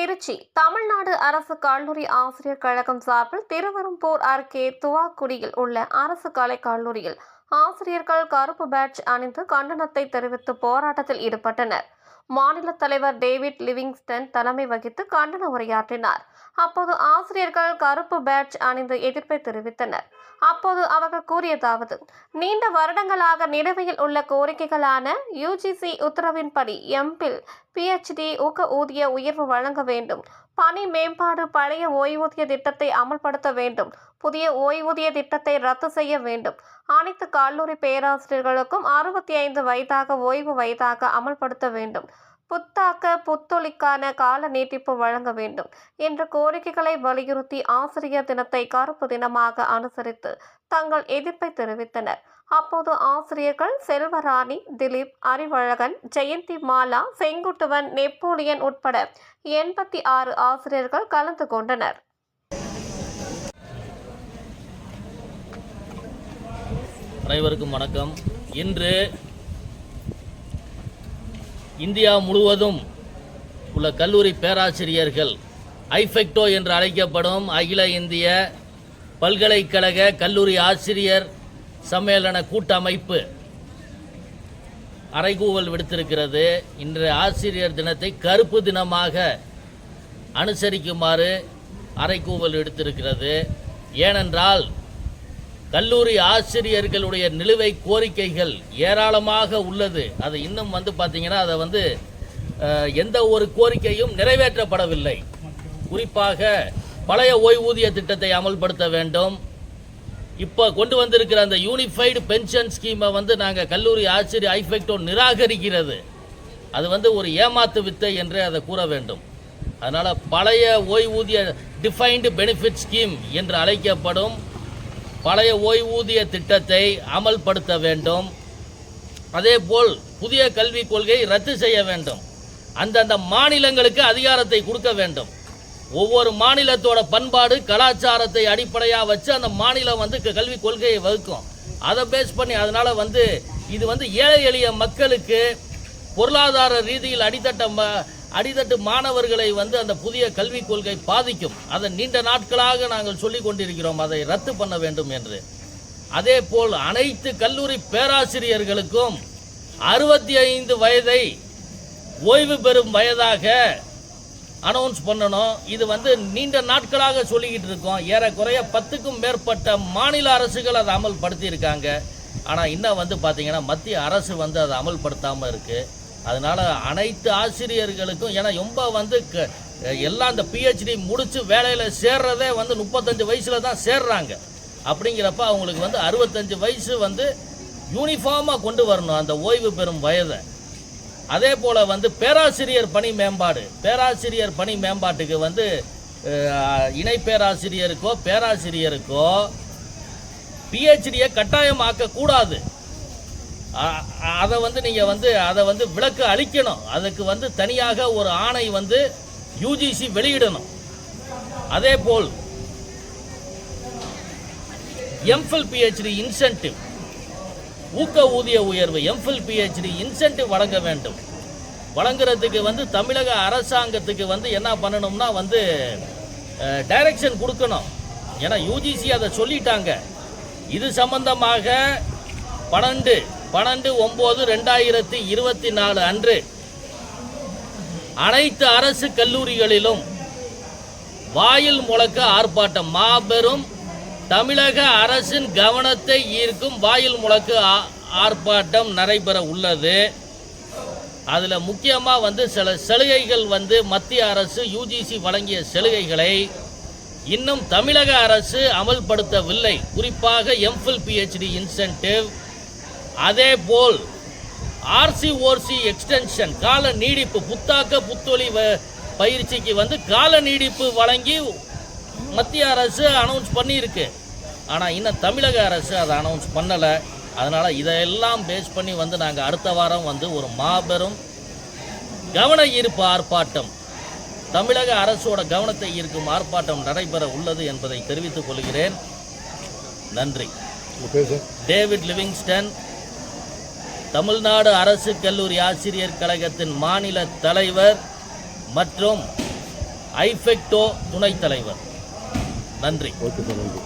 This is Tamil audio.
திருச்சி. தமிழ்நாடு அரசு கல்லூரி ஆசிரியர் கழகம் சார்பில் திருவெரும்பூர் அருகே துவாக்குடியில் உள்ள அரசு கலை கல்லூரியில் ஆசிரியர்கள் கருப்பு பேட்ச் அணிந்து கண்டனத்தை தெரிவித்து போராட்டத்தில் ஈடுபட்டனர். மாநில தலைவர் டேவிட் லிவிங்ஸ்டன் தலைமை வகித்து கண்டன உரையாற்றினார். அப்போது ஆசிரியர்கள் கருப்பு பேட்ச் அணிந்து எதிர்ப்பை தெரிவித்தனர். அப்போது அவர்கள் கூறியதாவது நீண்ட வருடங்களாக நிலுவையில் உள்ள கோரிக்கைகளான யுஜிசி உத்தரவின்படி எம்பில் பிஹெச்டி ஊக்க ஊதிய உயர்வு வழங்க வேண்டும். பணி மேம்பாடு பழைய ஓய்வூதிய திட்டத்தை அமல்படுத்த வேண்டும். புதிய ஓய்வூதிய திட்டத்தை ரத்து செய்ய வேண்டும். அனைத்து கல்லூரி பேராசிரியர்களுக்கும் அறுபத்தி ஐந்து வயதாக ஓய்வு வயதாக அமல்படுத்த வேண்டும். புத்தாக்க புத்தொழிக்கான கால நீட்டிப்பு வழங்க வேண்டும் என்ற கோரிக்கைகளை வலியுறுத்தி ஆசிரியர் தினத்தை கருப்பு தினமாக அனுசரித்து தங்கள் எதிர்ப்பை தெரிவித்தனர். அப்போது ஆசிரியர்கள் செல்வராணி திலீப் அறிவழகன் ஜெயந்தி மாலா செங்குட்டுவன் நெப்போலியன் உட்பட எண்பத்தி ஆறு ஆசிரியர்கள் கலந்து கொண்டனர். அனைவருக்கும் வணக்கம். இன்று இந்தியா முழுவதும் உள்ள கல்லூரி பேராசிரியர்கள் ஐஃபெக்டோ என்று அழைக்கப்படும் அகில இந்திய பல்கலைக்கழக கல்லூரி ஆசிரியர் சம்மேளன கூட்டமைப்பு அறைகூவல் விடுத்திருக்கிறது. இன்று ஆசிரியர் தினத்தை கருப்பு தினமாக அனுசரிக்குமாறு அறைகூவல் விடுத்திருக்கிறது. ஏனென்றால் கல்லூரி ஆசிரியர்களுடைய நிலுவை கோரிக்கைகள் ஏராளமாக உள்ளது. அது இன்னும் வந்து பார்த்தீங்கன்னா அதை வந்து எந்த ஒரு கோரிக்கையும் நிறைவேற்றப்படவில்லை. குறிப்பாக பழைய ஓய்வூதிய திட்டத்தை அமல்படுத்த வேண்டும். இப்போ கொண்டு வந்திருக்கிற அந்த யூனிஃபைடு பென்ஷன் ஸ்கீமை வந்து நாங்கள் கல்லூரி ஆசிரியர் ஐஃபெக்டோ நிராகரிக்கிறது. அது வந்து ஒரு ஏமாத்து வித்தை என்று அதை கூற வேண்டும். அதனால் பழைய ஓய்வூதிய டிஃபைன்டு பெனிஃபிட் ஸ்கீம் என்று அழைக்கப்படும். பழைய ஓய்வூதிய திட்டத்தை அமல்படுத்த வேண்டும். அதேபோல் புதிய கல்விக் கொள்கையை ரத்து செய்ய வேண்டும். அந்தந்த மாநிலங்களுக்கு அதிகாரத்தை கொடுக்க வேண்டும். ஒவ்வொரு மாநிலத்தோட பண்பாடு கலாச்சாரத்தை அடிப்படையாக வச்சு அந்த மாநிலம் வந்து க- கல்விக் கொள்கையை வகுக்கும். அதை பேஸ் பண்ணி அதனால் வந்து இது வந்து ஏழை எளிய மக்களுக்கு பொருளாதார ரீதியில் அடித்தட்ட ம- அடித்தட்டு மாணவர்களை வந்து அந்த புதிய கல்விக் கொள்கை பாதிக்கும். அதை நீண்ட நாட்களாக நாங்கள் சொல்லிக் கொண்டிருக்கிறோம். அதை ரத்து பண்ண வேண்டும் என்று. அதே போல் அனைத்து கல்லூரி பேராசிரியர்களுக்கும் அறுபத்தி ஐந்து வயதை ஓய்வு பெறும் வயதாக அனௌன்ஸ் பண்ணணும். இது வந்து நீண்ட நாட்களாக சொல்லிக்கிட்டு இருக்கோம். ஏறக்குறைய பத்துக்கும் மேற்பட்ட மாநில அரசுகள் அதை அமல்படுத்தியிருக்காங்க. ஆனால் இன்னும் வந்து பார்த்தீங்கன்னா மத்திய அரசு வந்து அதை அமல்படுத்தாமல் இருக்குது அதனால் அனைத்து ஆசிரியர்களுக்கும் ஏன்னா ரொம்ப வந்து க எல்லாம் அந்த பிஹெச்டி முடித்து வேலையில் சேர்றதே வந்து முப்பத்தஞ்சு வயசில் தான் சேர்றாங்க. அப்படிங்கிறப்ப அவங்களுக்கு வந்து அறுபத்தஞ்சு வயசு வந்து யூனிஃபார்மாக கொண்டு வரணும் அந்த ஓய்வு பெறும் வயதை. அதே போல் வந்து பேராசிரியர் பணி மேம்பாடு. பேராசிரியர் பணி மேம்பாட்டுக்கு வந்து இணை பேராசிரியருக்கோ பேராசிரியருக்கோ பிஹெச்டியை கட்டாயமாக்கக்கூடாது அதை வந்து நீங்கள் வந்து அதை வந்து விளக்கு அளிக்கணும். அதுக்கு வந்து தனியாக ஒரு ஆணை வந்து யூஜிசி வெளியிடணும். அதே போல் எம்ஃபில் பிஹெச்டி இன்சென்டிவ் ஊக்க ஊதிய உயர்வு எம்ஃபில் பிஹெச்டி இன்சென்டிவ் வழங்க வேண்டும். வழங்குறதுக்கு வந்து தமிழக அரசாங்கத்துக்கு வந்து என்ன பண்ணணும்னா வந்து டைரக்ஷன் கொடுக்கணும். ஏன்னா யூஜிசி அதை சொல்லிட்டாங்க. இது சம்பந்தமாக பன்னெண்டு பன்னெண்டு ஒம்பது ரெண்டாயிரத்தி இருபத்தி நாலு அன்று அனைத்து அரசு கல்லூரிகளிலும் வாயில் முழக்க ஆர்ப்பாட்டம். மாபெரும் தமிழக அரசின் கவனத்தை ஈர்க்கும் வாயில் முழக்க ஆ- ஆர்ப்பாட்டம் நடைபெற உள்ளது. அதில் முக்கியமாக வந்து சில சலுகைகள் வந்து மத்திய அரசு யூஜிசி வழங்கிய சலுகைகளை இன்னும் தமிழக அரசு அமல்படுத்தவில்லை. குறிப்பாக எம்ஃபில் பிஹெச்டி இன்சென்டிவ் அதேபோல் ஆர்சிஓர்சி எக்ஸ்டென்ஷன் கால நீடிப்பு புத்தாக்க புத்தொழி பயிற்சிக்கு வந்து கால நீடிப்பு வழங்கி மத்திய அரசு அனௌன்ஸ் பண்ணியிருக்கு. ஆனால் இன்னும் தமிழக அரசு அதை அனௌன்ஸ் பண்ணலை. அதனால் இதையெல்லாம் பேஸ் பண்ணி வந்து நாங்கள் அடுத்த வாரம் வந்து ஒரு மாபெரும் கவன ஈர்ப்பு ஆர்ப்பாட்டம் தமிழக அரசோட கவனத்தை ஈர்க்கும் ஆர்ப்பாட்டம் நடைபெற உள்ளது என்பதை தெரிவித்துக் கொள்கிறேன். நன்றி. டேவிட் லிவிங்ஸ்டன் தமிழ்நாடு அரசு கல்லூரி ஆசிரியர் கழகத்தின் மாநில தலைவர் மற்றும் ஐஃபெக்டோ துணைத் தலைவர். நன்றி. ஓகே சார் நன்றி.